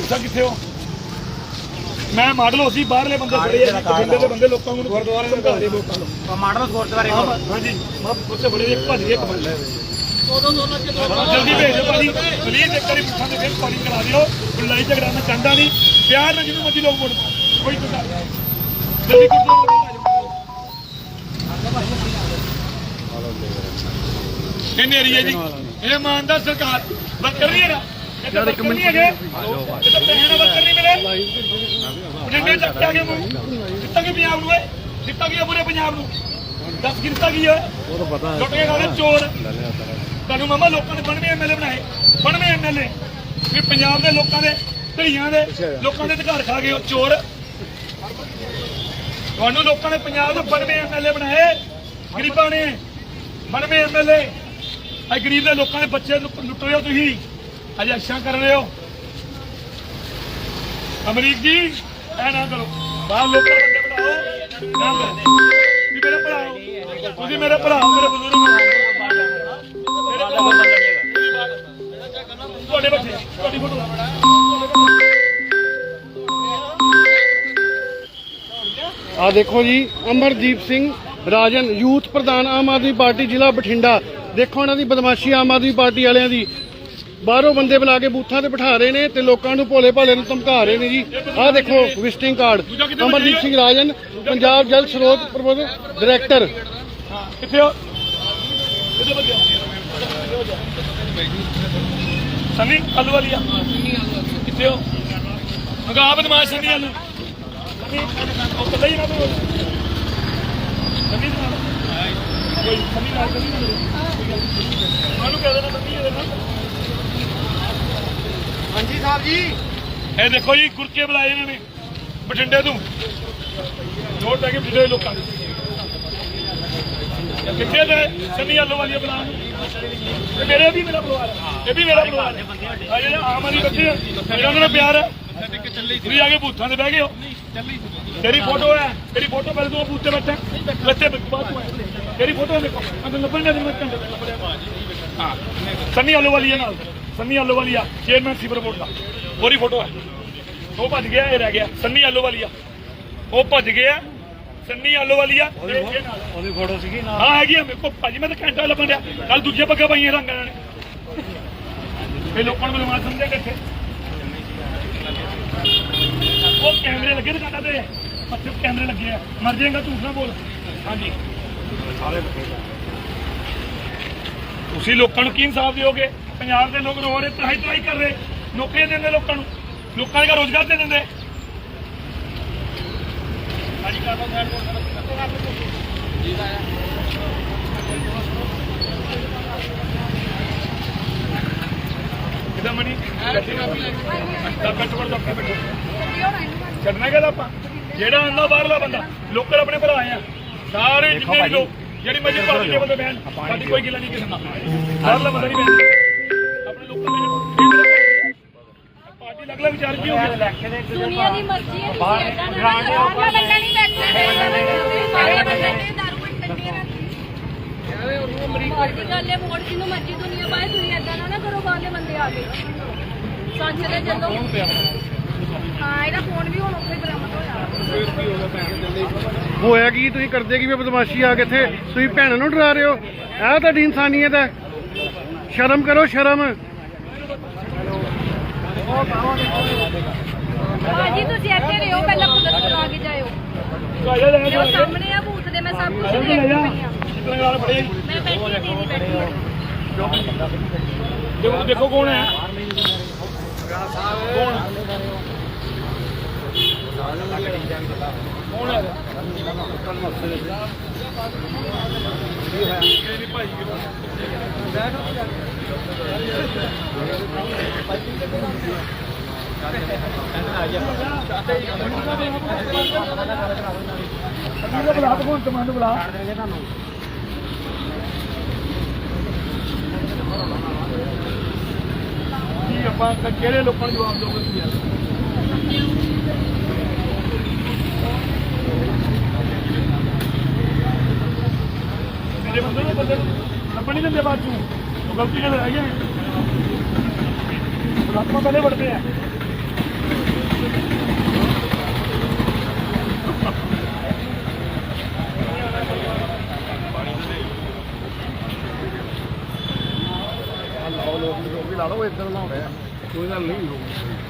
ਦਿਵਸਾ ਕਿੱਥੇ ਹੋ? ਮੈਂ ਮਾਡਲ ਹੋਸੀ ਬਾਹਰਲੇ ਬੰਦੇ ਫੜੇ ਆ ਬਠਿੰਡੇ ਦੇ ਬੰਦੇ ਲੋਕਾਂ ਨੂੰ ਗੁਰਦੁਆਰੇ ਦੇ ਘਰ ਦੇ ਲੋਕਾਂ ਨੂੰ। ਮਾਡਲ ਗੁਰਦੁਆਰੇ ਹਾਂ, ਹਾਂਜੀ। ਮੈਂ ਉੱਥੇ ਬੜੇ ਇੱਕ ਭੱਜ ਗਏ ਇੱਕ ਬੰਦੇ ਜਲਦੀ ਭੇਜ ਦਿਓ ਭਾਜੀ। ਪਲੀਜ਼ ਇੱਕ ਵਾਰੀ ਪੁੱਛਾਂ ਤੇ ਫਿਰ ਕਾਲਿੰਗ ਕਰਾ ਦਿਓ। ਕੋਈ ਲੜਾਈ ਝਗੜਾ ਨਾ ਚਾਹੁੰਦਾ ਨਹੀਂ। ਪਿਆਰ ਨਾਲ ਜਿਹਨੂੰ ਮਰਜ਼ੀ ਲੋਕ ਵੋਟ ਕੋਈ ਜਲਦੀ ਆ ਜਾਓ ਕਿੰਨੇ ਏਰੀਆ ਜੀ। ਇਹ ਇਮਾਨਦਾਰ ਸਰਕਾਰ। ਬੱਕਰ ਨਹੀਂ ਹੈਗਾ। ਇਹ ਤਾਂ ਬੱਕਰ ਨਹੀਂ ਪੈਸੇ ਨਾਲ ਬੱਕਰ ਨਹੀਂ ਮਿਲੇ। ਬਠਿੰਡੇ ਚੱਕ ਕੇ ਆ ਗਏ ਮੂੰਹ ਦਿੱਤਾ ਕੀ ਪੰਜਾਬ ਨੂੰ ਏ ਦਿੱਤਾ ਕੀ ਆ ਪੂਰੇ ਪੰਜਾਬ ਨੂੰ? ਦੱਸ ਗਿਰਤਾ ਕੀ ਹੈ ਉਹ ਤਾਂ ਪਤਾ ਲੁੱਟ ਕੇ ਖਾਦੇ ਚੋਰ। ਤੁਹਾਨੂੰ ਮਾਮਾ ਲੋਕਾਂ ਨੇ 92 ਐਮਐਲਏ ਬਣਾਏ। 92 ਐਮਐਲਏ ਵੀ ਪੰਜਾਬ ਦੇ ਲੋਕਾਂ ਦੇ ਧੀਆਂ ਦੇ ਲੋਕਾਂ ਦੇ ਅਧਿਕਾਰ ਖਾ ਗਏ ਉਹ ਚੋਰ। ਤੁਹਾਨੂੰ ਲੋਕਾਂ ਨੇ ਪੰਜਾਬ ਦੇ 92 ਐਮਐਲਏ ਬਣਾਏ। ਗਰੀਬਾਂ ਨੇ 92 ਐਮਐਲਏ ਆ ਗਰੀਬ ਦੇ ਲੋਕਾਂ ਦੇ ਬੱਚੇ ਲੁੱਟ ਰਹੇ ਹੋ ਤੁਸੀਂ। ਅਜੇ ਅੱਛਾ ਕਰ ਰਹੇ ਹੋ? ਅਮਰੀਕ ਜੀ ਐ ਨਾ ਕਰੋ। ਬਾਹਰ ਲੋਕਾਂ ਦੇ ਬਣਾਓ ਨਾ ਵੀ ਮੇਰੇ ਭਰਾਓ ਤੁਸੀਂ ਮੇਰੇ ਭਰਾ ਮੇਰੇ ਬਜ਼ੁਰਗ ਹੋ। ਮੇਰੇ ਭਰਾ ਤੁਹਾਡੇ ਬੱਚੇ, ਤੁਹਾਡੀ ਫੋਟੋ। ਆ ਦੇਖੋ ਜੀ, ਅਮਰਦੀਪ ਸਿੰਘ ਰਾਜਨ, ਯੂਥ ਪ੍ਰਧਾਨ ਆਮ ਆਦਮੀ ਪਾਰਟੀ ਜ਼ਿਲ੍ਹਾ ਬਠਿੰਡਾ। ਦੇਖੋ ਇਹਨਾਂ ਦੀ ਬਦਮਾਸ਼ੀ ਆਮ ਆਦਮੀ ਪਾਰਟੀ ਵਾਲਿਆਂ ਦੀ। ਬਾਹਰੋਂ ਬੰਦੇ ਬੁਲਾ ਕੇ ਬੂਥਾਂ ਤੇ ਬਿਠਾ ਰਹੇ ਨੇ ਤੇ ਲੋਕਾਂ ਨੂੰ ਭੋਲੇ ਭਾਲੇ ਨੂੰ ਧਮਕਾ ਰਹੇ ਨੇ ਜੀ। ਆਹ ਦੇਖੋ ਵਿਜ਼ਿਟਿੰਗ ਕਾਰਡ ਅਮਰਜੀਤ ਸਿੰਘ ਰਾਜਨ, ਪੰਜਾਬ ਜਲ ਸਰੋਤ ਪ੍ਰਬੰਧ ਡਾਇਰੈਕਟਰ ਕਿੱਥੇ ਹੋ? ਸੰਨੀ, ਆਲੂ ਵਾਲੀ ਕਿੱਥੇ ਹੋ? ਮਗਾ ਬਦਮਾਸ਼ ਸੰਨੀ ਆਲੂ। ਉਹ ਪਤਾ ਹੀ ਨਾ ਤੂੰ। ਸੰਨੀ ਨਾਲ। ਕੋਈ ਸੰਨੀ ਨਾਲ ਸੰਨੀ ਨਾਲ ਮਾਨੂੰ ਕਹਿ ਦੇਣਾ ਸੰਨੀ ਇਹਦੇ ਨਾਲ। ਹਾਂਜੀ ਸਾਹਿਬ ਜੀ। ਇਹ ਦੇਖੋ ਜੀ, ਗੁਰਕੇ ਬੁਲਾਏ ਇਹਨਾਂ ਨੇ, ਬਠਿੰਡੇ ਤੋਂ। ਨੋਟ ਲੈ ਕੇ ਬਠਿੰਡੇ ਦੇ ਲੋਕਾਂ ਦੇ ਕਿੱਥੇ ਦੇ ਸੰਨੀ ਆਲੋ ਵਾਲੀ ਬੁਲਾ ਇਹ ਮੇਰੇ ਵੀ ਮੇਰਾ ਪਰਿਵਾਰ ਹੈ। ਇਹ ਵੀ ਮੇਰਾ ਪਰਿਵਾਰ ਹੈ। ਆ ਜਿਹੜੇ ਆਮ ਆਦਮੀ ਬੱਚੇ ਆ, ਮੇਰਾ ਉਹਨਾਂ ਨਾਲ ਪਿਆਰ ਹੈ। ਤੁਸੀਂ ਆ ਕੇ ਬੂਥਾਂ ਤੇ ਬਹਿ ਗਏ ਹੋ। ਤੇਰੀ ਫੋਟੋ ਹੈ, ਤੇਰੀ ਫੋਟੋ ਪਹਿਲੇ ਤੂੰ ਬੂਥ ਤੇ ਬੈਠਾ। ਬੱਚੇ ਬਾਅਦ ਤੂੰ ਤੇਰੀ ਫੋਟੋ ਦੇਖੋ, ਮੈਂ ਲੱਭਣ ਦੇ ਮੈਂ ਹਾਂ ਸੰਨੀ ਆਲੋ ਵਾਲੀ ਹੈ ਨਾਲ। ਸੰਨੀ ਆਲੋ ਵਾਲੀ ਆ ਚੇਅਰਮੈਨ ਸੀ ਪ੍ਰਮੋਟ ਦਾ। ਉਹਦੀ ਫੋਟੋ ਹੈ। ਉਹ ਭੱਜ ਗਿਆ ਇਹ ਰਹਿ ਗਿਆ। ਸੰਨੀ ਆਲੋ ਵਾਲੀ ਆ ਉਹ ਭੱਜ ਗਿਆ ਸੰਨੀ ਆਲੋ ਵਾਲੀ ਆ ਤੇ ਇਹ ਨਾਲ ਉਹਦੀ ਫੋਟੋ ਸੀਗੀ ਨਾਲ? ਹਾਂ ਹੈਗੀ ਆ। ਮੇਰੇ ਕੋਲ ਭਾਜੀ ਮੈਂ ਤਾਂ ਘੰਟਾ ਲੱਭਣ ਡਿਆ। ਕੱਲ ਦੂਜੇ ਪੱਗਾ ਪਾਈਆਂ ਰੰਗਾਂ ਨੇ ਇਹ ਲੋਕਾਂ ਨੂੰ ਬਲਵਾਨ ਸਮਝਿਆ ਕਿੱਥੇ ਉਹ ਕੈਮਰੇ ਲੱਗੇ ਦੁਕਾਨਾਂ ਤੇ ਪੱਥੇ ਕੈਮਰੇ ਲੱਗੇ ਆ। ਮਰ ਜਾਏਗਾ ਝੂਠ ਨਾ ਬੋਲ। ਹਾਂਜੀ। ਤੁਸੀਂ ਲੋਕਾਂ ਨੂੰ ਕੀ ਇਨਸਾਫ ਦਿਓਗੇ? ਪੰਜਾਬ ਦੇ ਲੋਕ ਰੋ ਰਹੇ ਤਰਾਈ ਤਰਾਈ ਕਰ ਰਹੇ। ਨੌਕਰੀਆਂ ਦਿੰਦੇ ਲੋਕਾਂ ਨੂੰ। ਲੋਕਾਂ ਦਾ ਰੋਜ਼ਗਾਰ ਦੇ ਦਿੰਦੇ। ਕਿਦਾਂ ਮਣੀ ਦਾ ਪੈਟਰੋਲ ਦਾ ਪੈਟਰੋਲ ਛੱਡਣਾ ਕਿਹਦਾ ਆਪਾਂ? ਜਿਹੜਾ ਆਂਦਾ ਬਾਹਰਲਾ ਬੰਦਾ। ਲੋਕਲ ਆਪਣੇ ਭਰਾ ਆ। ਸਾਰੇ ਜਿੰਨੇ ਵੀ ਲੋਕ ਜਿਹੜੀ ਮਰਜ਼ੀ ਪਾਰਟੀ ਦੇ ਬੰਦੇ ਬੈਣ ਸਾਡੀ ਕੋਈ ਗਿਲਾ ਨਹੀਂ ਕਿਸੇ ਨਾਲ। ਬਾਹਰਲਾ ਬੰਦਾ ਨਹੀਂ ਬੈਣ ਆਪਣੇ ਲੋਕਲ ਦੇ ਪਾਰਟੀ ਲੱਗ ਲੱਗ ਵਿਚਾਰ ਕੀ ਹੋ ਗਿਆ? ਦੁਨੀਆ ਦੀ ਮਰਜ਼ੀ ਹੈ ਤੁਸੀਂ ਏਦਾਂ ਨਾ ਕਰੋ ਬਾਹਰਲਾ ਬੰਦਾ ਨਹੀਂ ਬੈਠਣਾ ਬਾਹਰਲਾ ਬੰਦਾ ਨੇ। ਦਾਰੂ ਵਿੱਚ ਟੱਟੀਆਂ ਮਰਜ਼ੀ ਗੱਲ ਹੈ ਵੋਟ ਜਿਹਨੂੰ ਮਰਜ਼ੀ ਦੁਨੀਆ ਪਾਏ ਤੁਸੀਂ ਏਦਾਂ ਨਾ ਨਾ ਕਰੋ ਬਾਹਰਲੇ ਬੰਦੇ ਆ ਕੇ ਸੱਚ ਦੇ ਚੱਲੋ ਹਾਂ ਇਹਦਾ ਫੋਨ ਵੀ ਹੁਣ ਉੱਥੇ ਹੋਇਆ ਕੀ? ਤੁਸੀਂ ਕਰਦੇ ਕੀ? ਵੀ ਬਦਮਾਸ਼ੀ ਆ ਕੇ ਇੱਥੇ ਤੁਸੀਂ ਭੈਣਾਂ ਨੂੰ ਡਰਾ ਰਹੇ ਹੋ। ਇਹ ਤੁਹਾਡੀ ਇਨਸਾਨੀਅਤ ਹੈ। ਸ਼ਰਮ ਕਰੋ ਸ਼ਰਮ। ਭਾਜੀ ਤੁਸੀਂ ਇੱਥੇ ਰਹੋ ਪਹਿਲਾਂ ਪੁਲਿਸ ਕੋਲ ਆ ਕੇ ਜਾਇਓ। ਕਾਇਆ ਲੈ ਮੇਰੇ ਜਾ ਉਹ ਸਾਹਮਣੇ ਆ ਬੂਥ ਦੇ ਮੈਂ ਸਭ ਕੁਝ ਲੈ ਦੇਖ ਜਾ ਰਹੀ ਹਾਂ ਕਿਤਨੇ ਗਾਲ ਫੜੇ ਮੈਂ ਬੈਠੀ ਦੀਦੀ ਬੈਠੀ। ਹਾਂ ਦੇਖੋ ਦੇਖੋ ਕੌਣ ਹੈ? ਕੌਣ? ਕੌਣ ਬੁਲਾ ਭਗਵੰਤ ਮਾਨ ਨੂੰ ਬੁਲਾ ਕੀ ਆਪਾਂ ਕਿਹੜੇ ਲੋਕਾਂ ਨੂੰ ਜਵਾਬ ਦੋਗੇ ਤੁਸੀਂ ਯਾਰ ਨਹੀਂ ਦਿੰਦੇ ਬਾਅਦ ਚੋਂ। ਉਹ ਗਲਤੀ ਨਾਲ ਆਈਏ ਆਪਾਂ ਪਹਿਲੇ ਵੜਦੇ ਆ। ਲਾ ਲਓ ਇੱਧਰ ਲਾਉਂਦੇ ਆ। ਕੋਈ ਗੱਲ ਨਹੀਂ। ਹੋਊਗੀ